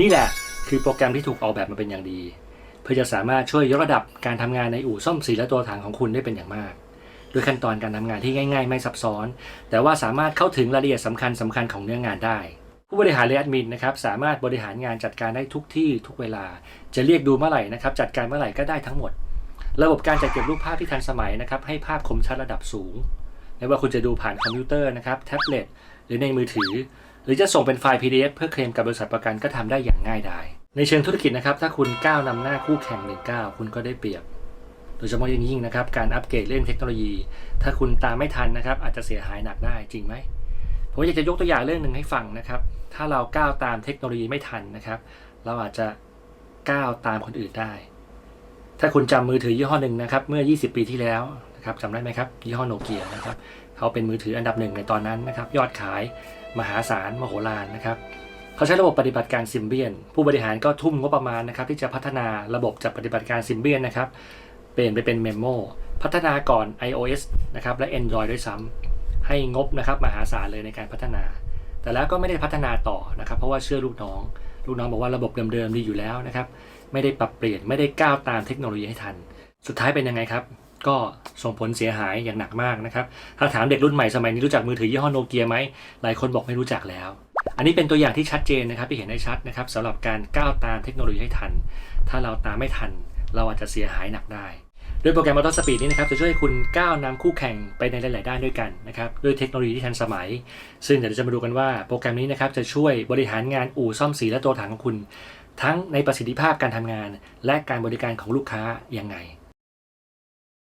นี่แหละคือโปรแกรมที่ถูกออกแบบมาเป็นอย่างดี เพื่อจะสามารถช่วยยกระดับการทำงานในอู่ซ่อมสีและตัวถังของคุณได้เป็นอย่างมากโดยขั้นตอนการทำงานที่ง่าย ๆ ไม่ซับซ้อน แต่ว่าสามารถเข้าถึงรายละเอียดสำคัญสคัญของเนื้องานได้ ผู้บริหารหรือแอดมินนะครับสามารถบริหารงานจัดการได้ทุกที่ทุกเวลา จะเรียกดูเมื่อไหร่นะครับจัดการเมื่อไหร่ก็ได้ทั้งหมด ระบบการจัดเก็บรูปภาพที่ทันสมัยนะครับให้ภาพคมชัดระดับสูงไม่ว่าคุณจะดูผ่านคอมพิวเตอร์นะครับแท็บเล็ตหรือในมือถือ หรือจะส่งเป็นไฟล์ PDF เพื่อเคลมกับบริษัทประกันก็ทำได้อย่างง่ายดาย ในเชิงธุรกิจนะครับ ถ้าคุณก้าวนำหน้าคู่แข่งหนึ่งก้าวคุณก็ได้เปรียบ โดยเฉพาะอย่างยิ่งนะครับการอัปเกรดเรื่องเทคโนโลยี ถ้าคุณตามไม่ทันนะครับอาจจะเสียหายหนักได้จริงไหมผมอยากจะยกตัวอย่างเรื่องหนึ่งให้ฟังนะครับ ถ้าเราก้าวตามเทคโนโลยีไม่ทันนะครับ เราอาจจะก้าวตามคนอื่นได้ ถ้าคุณจำมือถือยี่ห้อหนึ่งนะครับ เมื่อ 20 ปีที่แล้ว นะครับจำได้ไหมครับยี่ห้อโนเกียนะครับเขาเป็นมือถืออันดับหนึ่งในตอนนั้นนะครับยอดขายมหาศาลมโหฬารนะครับเขาใช้ระบบปฏิบัติการซิมเบียน ผู้บริหารก็ทุ่มงบประมาณนะครับที่จะพัฒนาระบบจัดปฏิบัติการซิมเบียนนะครับเปลี่ยนไปเป็นเมมโมพัฒนาก่อน iOS นะครับและ Android ด้วยซ้ำให้งบนะครับมหาศาลเลยในการพัฒนา แต่แล้วก็ไม่ได้พัฒนาต่อนะครับเพราะว่าเชื่อลูกน้อง ลูกน้องบอกว่าระบบเดิมๆดีอยู่แล้วนะครับไม่ได้ปรับเปลี่ยนไม่ได้ก้าวตามเทคโนโลยีให้ทัน สุดท้ายเป็นยังไงครับ ก็ส่งผลเสียหายอย่างหนักมากนะครับ ถ้าถามเด็กรุ่นใหม่สมัยนี้รู้จักมือถือยี่ห้อโนเกียไหมหลายคนบอกไม่รู้จักแล้ว อันนี้เป็นตัวอย่างที่ชัดเจนนะครับที่เห็นได้ชัดนะครับสำหรับการก้าวตามเทคโนโลยีให้ทัน ถ้าเราตามไม่ทัน เราอาจจะเสียหายหนักได้โดยโปรแกรม Auto Speed นี้นะครับจะช่วยให้คุณก้าวนำคู่แข่งไปในหลาย ๆ ด้านด้วยกันนะครับด้วยเทคโนโลยีที่ทันสมัย ซึ่งเดี๋ยวจะมาดูกันว่าโปรแกรมนี้นะครับจะช่วยบริหารงานอู่ซ่อมสีและตัวถังของคุณ ทั้งในประสิทธิภาพการทำงาน และการบริการของลูกค้ายังไง